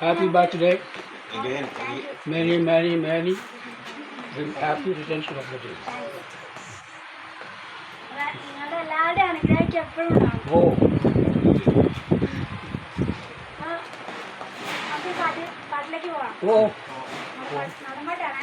Happy birthday many many many happy returns of the day ഓ. ഓ. നടന്നോട്ടാണ്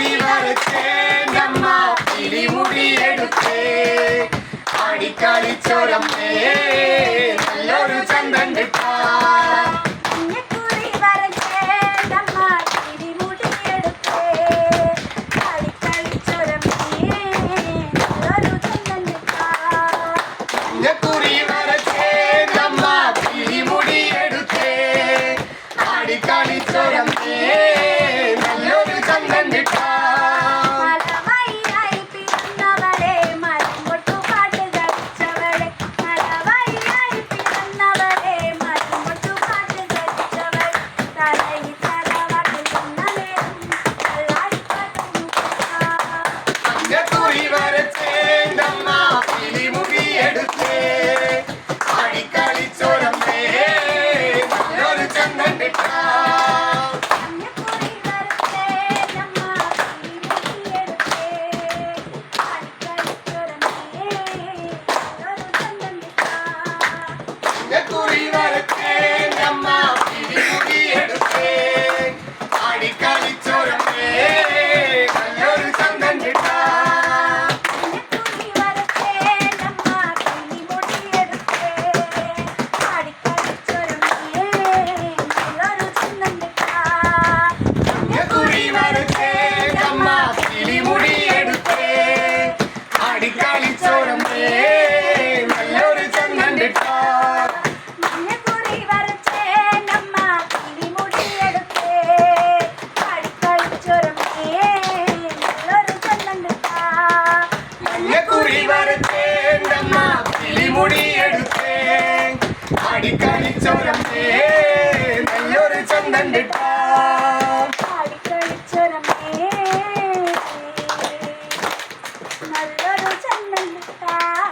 കുഴി വറുത്തേനമ്മ പിടിമുടിയെടുത്തേ. അടിക്കളിച്ചൊരമ്മേ 役割 นะคะ